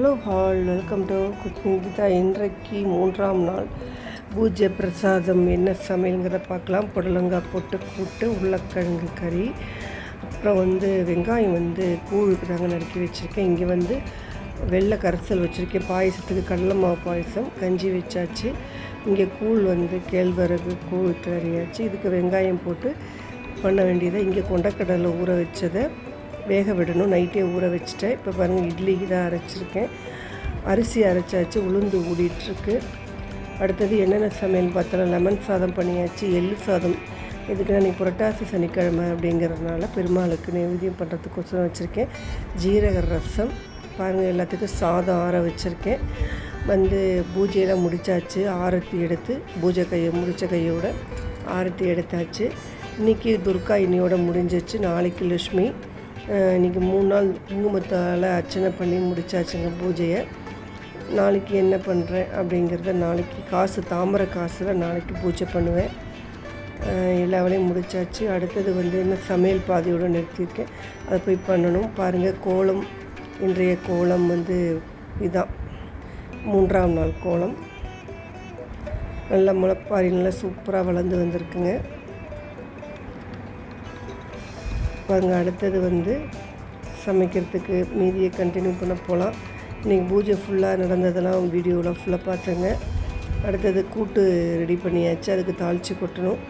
Hello all welcome to cooking Geetha. இன்றைக்கு மூன்றாம் நாள். பூஜை பிரசாதம் என்ன சமையலுங்கிறத பார்க்கலாம். புடலங்காய் போட்டு கூட்டு உருளைக்கிழங்கு கறி அப்புறம் வந்து வெங்காயம் வந்து கூழுக்கு தாங்க நறுக்கி வச்சுருக்கேன். இங்கே வந்து வெள்ளை கரைசல் வச்சுருக்கேன். பாயசத்துக்கு கடலை மாவு பாயசம் கஞ்சி வச்சாச்சு. இங்கே கூழ் வந்து கேழ்வரகு கூழ் கறியாச்சு. இதுக்கு வெங்காயம் போட்டு பண்ண வேண்டியதை இங்கே கொண்டக்கடலை ஊற வச்சதை வேக விடணும். நைட்டே ஊற வச்சுட்டேன். இப்போ பாருங்கள் இட்லிக்கு தான் அரைச்சிருக்கேன். அரிசி அரைச்சாச்சு உளுந்து ஊடிட்டுருக்கு. அடுத்தது என்னென்ன சமையல் பார்த்தோன்னா லெமன் சாதம் பண்ணியாச்சு எள்ளு சாதம். இதுக்கு நான் புரட்டாசி சனிக்கிழமை அப்படிங்கிறதுனால பெருமாளுக்கு நைவேத்தியம் பண்ணுறதுக்கோசரம் வச்சுருக்கேன். ஜீரக ரசம். பாருங்கள் எல்லாத்துக்கும் சாதம் ஆற வச்சுருக்கேன். வந்து பூஜையெல்லாம் முடித்தாச்சு ஆரத்தி எடுத்து பூஜை கையை முடித்த கையோட ஆரத்தி எடுத்தாச்சு. இன்றைக்கி துர்கா இன்னையோட முடிஞ்சிச்சு நாளைக்கு லட்சுமி. இன்றைக்கி மூணு நாள் குங்குமத்தால் அர்ச்சனை பண்ணி முடிச்சாச்சுங்க பூஜையை. நாளைக்கு என்ன பண்ணுறேன் அப்படிங்கிறத நாளைக்கு காசு தாமரை காசில் நாளைக்கு பூஜை பண்ணுவேன். எல்லா வேலையும் முடித்தாச்சு அடுத்தது வந்து என்ன சமையல் பாதையோடு நிறுத்தியிருக்கேன். அதை போய் பண்ணணும். பாருங்கள் கோலம் இன்றைய கோலம் வந்து இதான். மூன்றாம் நாள் கோலம். நல்ல முளைப்பாரி நல்லா சூப்பராக வளர்ந்து வந்திருக்குங்க. பாருங்கள் அடுத்தது வந்து சமைக்கிறதுக்கு மீதியை கண்டினியூ பண்ண போகலாம் இன்றைக்கி பூஜை ஃபுல்லாக நடந்ததெல்லாம் வீடியோவில் ஃபுல்லாக பார்த்தேங்க. அடுத்தது கூட்டு ரெடி பண்ணியாச்சு அதுக்கு தாளித்து கொட்டணும்.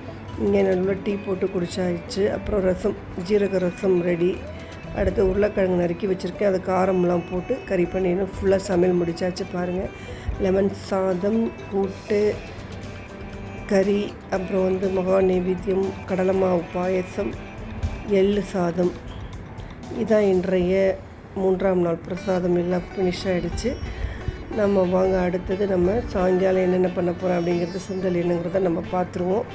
இங்கே நல்லா டீ போட்டு குடிச்சாச்சு. அப்புறம் ரசம் ஜீரக ரசம் ரெடி அடுத்து உருளைக்கிழங்கு நறுக்கி வச்சுருக்கேன். அது காரம்லாம் போட்டு கறி பண்ணிடணும். ஃபுல்லாக சமையல் முடிச்சாச்சு பாருங்கள் லெமன் சாதம் கூட்டு கறி அப்புறம் வந்து மகா நைவேத்தியம் கடலை மாவு பாயசம் எள்ளு சாதம். இதான் இன்றைய மூன்றாம் நாள் பிரசாதம். எல்லாம் ஃபினிஷ் ஆகிடுச்சு நம்ம வாங்க அடுத்தது நம்ம சாயங்காலம் என்னென்ன பண்ண போகிறோம் அப்படிங்கிறது சுண்டல் என்னங்கிறத நம்ம பார்த்துருவோம்.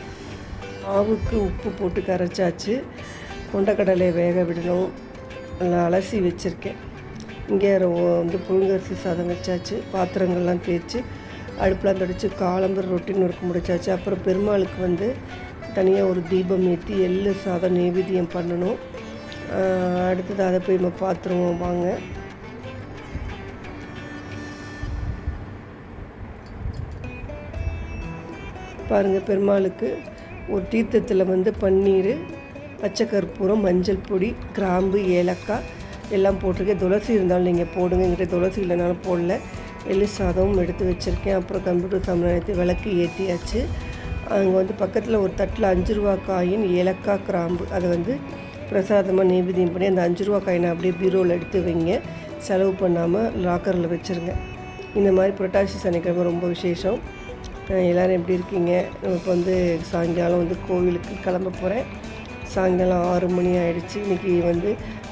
ஆவுக்கு உப்பு போட்டு கரைச்சாச்சு. கொண்டக்கடலை வேக விடணும். நல்லா அலசி வச்சுருக்கேன். இங்கே வந்து புழுங்கரிசி சாதம் வச்சாச்சு. பாத்திரங்கள்லாம் தேய்ச்சி அடுப்பெலாம் தடித்து காலம்பர் ரொட்டின் ஒர்க் முடிச்சாச்சு. அப்புறம் பெருமாளுக்கு வந்து தனியாக ஒரு தீபம் ஏற்றி எள்ளு சாதம் நைவேத்தியம் பண்ணணும். அடுத்தது அதை போய் நம்ம பார்த்துருவோம் வாங்க. பாருங்கள் பெருமாளுக்கு ஒரு தீர்த்தத்தில் வந்து பன்னீர் பச்சை கற்பூரம் மஞ்சள் பொடி கிராம்பு ஏலக்காய் எல்லாம் போட்டிருக்கேன். துளசி இருந்தாலும் நீங்கள் போடுங்க. எங்கிட்ட துளசி இல்லைனாலும் போடல. எள்ளு சாதமும் எடுத்து வச்சுருக்கேன். அப்புறம் கம்ப்யூட்டர் சமயத்தை விளக்கு ஏற்றியாச்சு அங்கே வந்து பக்கத்தில் ஒரு தட்டில் அஞ்சு ரூபா காயின் ஏலக்காய் கிராம்பு. அதை வந்து பிரசாதமாக நைவேத்தியம் பண்ணி அந்த அஞ்சு ரூபா காயினை அப்படியே பீரோவில் எடுத்து வைங்க. செலவு பண்ணாமல் லாக்கரில் வச்சுருங்க. இந்த மாதிரி புரட்டாசி சனிக்கிழமை ரொம்ப விசேஷம். எல்லோரும் எப்படி இருக்கீங்க? இப்போ வந்து சாயங்காலம் வந்து கோவிலுக்கு கிளம்ப போகிறேன் சாயங்காலம் ஆறு மணி ஆகிடுச்சு இன்றைக்கி வந்து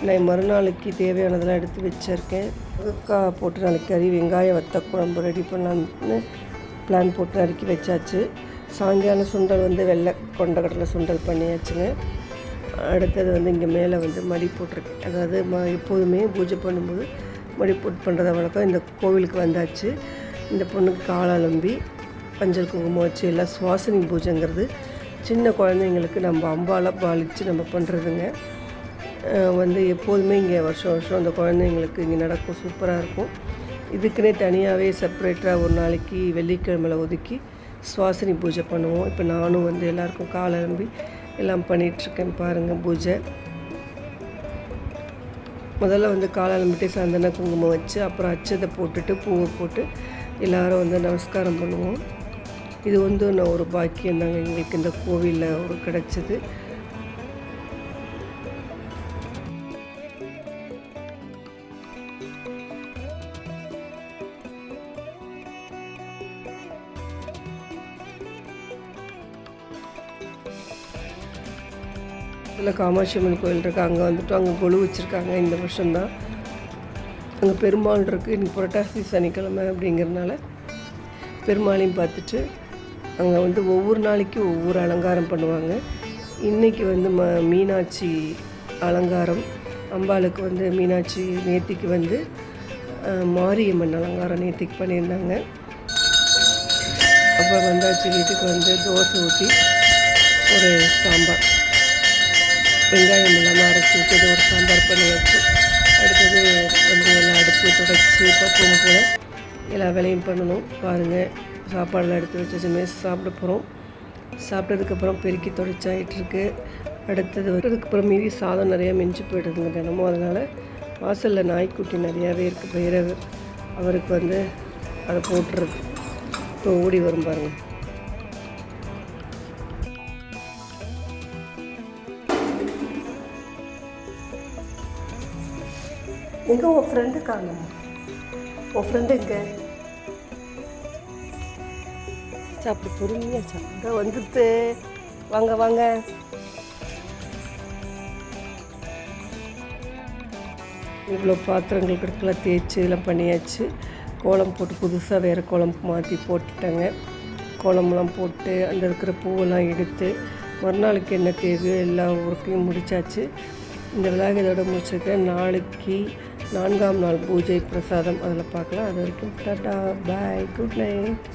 நான் மறுநாளைக்கு தேவையானதெல்லாம் எடுத்து வச்சுருக்கேன். முருங்கைக்காய் போட்டு நாளைக்கு கறி வெங்காய வத்த குழம்பு ரெடி பண்ணலான்னு பிளான் போட்டு நறுக்கி வச்சாச்சு. சாயங்காலம் சுண்டல் வந்து வெள்ளை கொண்டக்கடலை சுண்டல் பண்ணியாச்சுங்க. அடுத்தது வந்து இங்கே மேலே வந்து மடி போட்டிருக்கேன் அதாவது ம எப்போதுமே பூஜை பண்ணும்போது மடி போட்டு பண்ணுறத வழக்கம் இந்த கோவிலுக்கு வந்தாச்சு. இந்த பொண்ணுக்கு காலம்பி பஞ்சல் குங்குமம் வச்சு எல்லாம் சுவாசனி பூஜைங்கிறது சின்ன குழந்தைங்களுக்கு நம்ம அம்பாலாக பாலித்து நம்ம பண்ணுறதுங்க வந்து எப்போதுமே இங்கே வருஷம் வருஷம் அந்த குழந்தைங்களுக்கு இங்கே நடக்கும் சூப்பராக இருக்கும். இதுக்குன்னே தனியாகவே செப்பரேட்டாக ஒரு நாளைக்கு வெள்ளிக்கிழமையில் ஒதுக்கி சுவாசினி பூஜை பண்ணுவோம். இப்போ நானும் வந்து எல்லாருக்கும் காலம்பி எல்லாம் பண்ணிகிட்ருக்கேன் பாருங்கள் பூஜை. முதல்ல வந்து காலாலம்பிட்டே சந்தன குங்குமம் வச்சு அப்புறம் அச்சதை போட்டுட்டு பூவை போட்டு எல்லோரும் வந்து நமஸ்காரம் பண்ணுவோம். இது வந்து நான் ஒரு பாக்கியம் தாங்க. எங்களுக்கு இந்த கோவிலில் ஒரு கிடச்சிது. பக்கத்தில் காமாட்சி அம்மன் கோயில் இருக்குது அங்கே வந்துட்டு அங்கே கொழு வச்சுருக்காங்க. இந்த வருஷம்தான். அங்கே பெருமாள் இருக்குது இன்னைக்கு புரட்டாசி சனிக்கிழமை அப்படிங்கிறனால பெருமாளையும் பார்த்துட்டு அங்கே வந்து ஒவ்வொரு நாளைக்கும் ஒவ்வொரு அலங்காரம் பண்ணுவாங்க. இன்றைக்கி வந்து ம மீனாட்சி அலங்காரம். அம்பாளுக்கு வந்து மீனாட்சி நேத்திக்கு வந்து மாரியம்மன் அலங்காரம் நேத்திக்கு பண்ணியிருந்தாங்க. அப்புறம் வந்தாச்சு வீட்டுக்கு வந்து தோசை ஊற்றி ஒரு சாம்பார். வெங்காயம் இல்லாமல் அரைச்சி விட்டு ஒரு சாம்பார் பண்ணி வச்சு அடுத்தது வந்து எல்லாம் அடுத்து தொடச்சி பக்குவம் போல் எல்லா வேலையும் பண்ணணும். பாருங்கள் சாப்பாடெல்லாம் எடுத்து வச்சு சாப்பிட போகிறோம் சாப்பிட்டதுக்கப்புறம் பெருக்கி தொடச்சாயிட்ருக்கு அடுத்தது அதுக்கப்புறம் மீதி சாதம் நிறையா மிஞ்சி போயிடுதுங்க தினமும். அதனால் வாசலில் நாய்க்குட்டி நிறையாவே இருக்குது பயிரவர் அவருக்கு வந்து அதை போட்டுருக்கு இப்போ ஓடி வரும் பாருங்கள் எங்கே உன் ஃப்ரெண்டு காணும்? உன் ஃப்ரெண்டு எங்கே? சாப்பிடு பொறுமையாக சாப்பிட வந்துட்டு. வாங்க வாங்க. இவ்வளோ பாத்திரங்கள் கிடக்கெல்லாம் தேய்ச்சி எல்லாம் பண்ணியாச்சு. கோலம் போட்டு புதுசாக வேறு கோலம் மாற்றி போட்டுட்டாங்க. கோலம்லாம் போட்டு அந்த இருக்கிற பூவெல்லாம் எடுத்து மறுநாளுக்கு என்ன தேவையோ எல்லா ஒர்க்கையும் முடித்தாச்சு இந்த விழாவை இதோட முடிச்சிருக்கேன். நாளைக்கு நான்காம் நாள் பூஜை பிரசாதம் அதில் பார்க்கலாம். அது வரைக்கும் டாட்டா பாய் குட் நைட்.